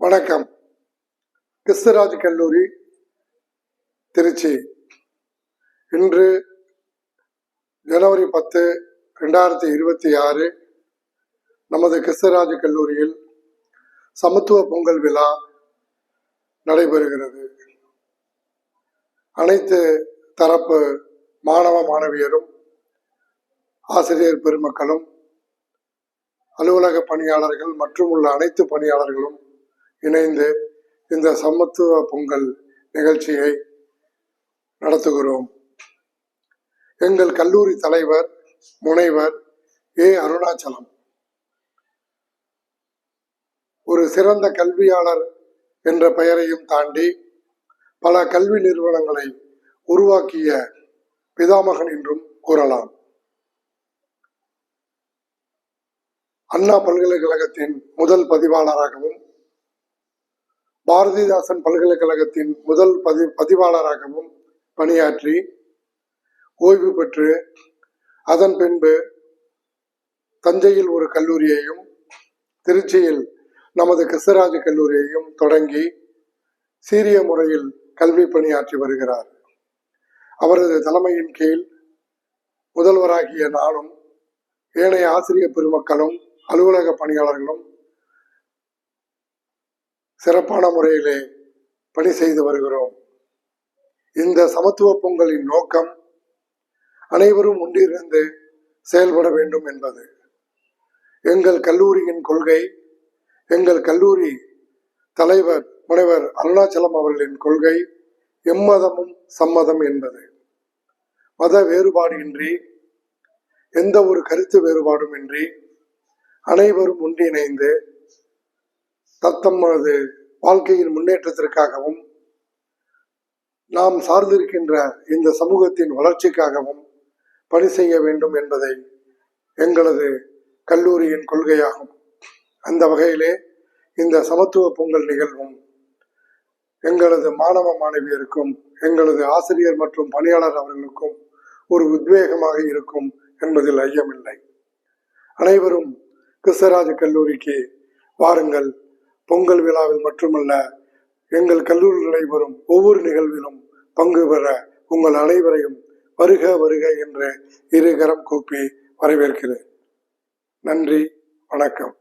வணக்கம். கிறிஸ்தராஜ் கல்லூரி திருச்சி. இன்று ஜனவரி பத்து ரெண்டாயிரத்தி இருபத்தி ஆறு நமது கிறிஸ்தராஜ் கல்லூரியில் சமத்துவ பொங்கல் விழா நடைபெறுகிறது. அனைத்து தரப்பு மாணவ மாணவியரும் ஆசிரியர் பெருமக்களும் அலுவலக பணியாளர்கள் மற்றும் உள்ள அனைத்து பணியாளர்களும் இணைந்து இந்த சமத்துவ பொங்கல் நிகழ்ச்சியை நடத்துகிறோம். எங்கள் கல்லூரி தலைவர் முனைவர் ஏ. அருணாச்சலம். ஒரு சிறந்த கல்வியாளர் என்ற பெயரையும் தாண்டி பல கல்வி நிறுவனங்களை உருவாக்கிய பிதாமகன் என்றும் கூறலாம். அண்ணா பல்கலைக்கழகத்தின் முதல் பதிவாளராகவும் பாரதிதாசன் பல்கலைக்கழகத்தின் முதல் பதி பதிவாளராகவும் பணியாற்றி ஓய்வு பெற்று அதன் பின்பு தஞ்சையில் ஒரு கல்லூரியையும் திருச்சியில் நமது கிருஷ்ணராஜ கல்லூரியையும் தொடங்கி சீரிய முறையில் கல்வி பணியாற்றி வருகிறார். அவரது தலைமையின் கீழ் முதல்வராகிய நானும் ஏனைய ஆசிரியர் பெருமக்களும் அலுவலக பணியாளர்களும் சிறப்பான முறையிலே பணி செய்து வருகிறோம். இந்த சமத்துவ பொங்கலின் நோக்கம் அனைவரும் ஒன்றிருந்து செயல்பட வேண்டும் என்பது. எங்கள் கல்லூரியின் கொள்கை எங்கள் கல்லூரி தலைவர் முனைவர் அருணாச்சலம் அவர்களின் கொள்கை எம்மதமும் சம்மதம் என்பது. மத வேறுபாடு இன்றி எந்த ஒரு கருத்து வேறுபாடும் இன்றி அனைவரும் ஒன்றிணைந்து தத்தமது வாழ்க்கையின் முன்னேற்றத்திற்காகவும் நாம் சார்ந்திருக்கின்ற இந்த சமூகத்தின் வளர்ச்சிக்காகவும் பணி செய்ய வேண்டும் என்பதை எங்களது கல்லூரியின் கொள்கையாகும். அந்த வகையிலே இந்த சமத்துவ பொங்கல் நிகழ்வும் எங்களது மாணவ மாணவியருக்கும் எங்களது ஆசிரியர் மற்றும் பணியாளர் அவர்களுக்கும் ஒரு உத்வேகமாக இருக்கும் என்பதில் ஐயமில்லை. அனைவரும் கிருஷ்ணராஜ கல்லூரிக்கு வாருங்கள். பொங்கல் விழாவில் மட்டுமல்ல எங்கள் கல்லூரியில் நடைபெறும் ஒவ்வொரு நிகழ்விலும் பங்கு பெற உங்கள் அனைவரையும் வருக வருக என்று இருகரம் கூப்பி வரவேற்கிறேன். நன்றி வணக்கம்.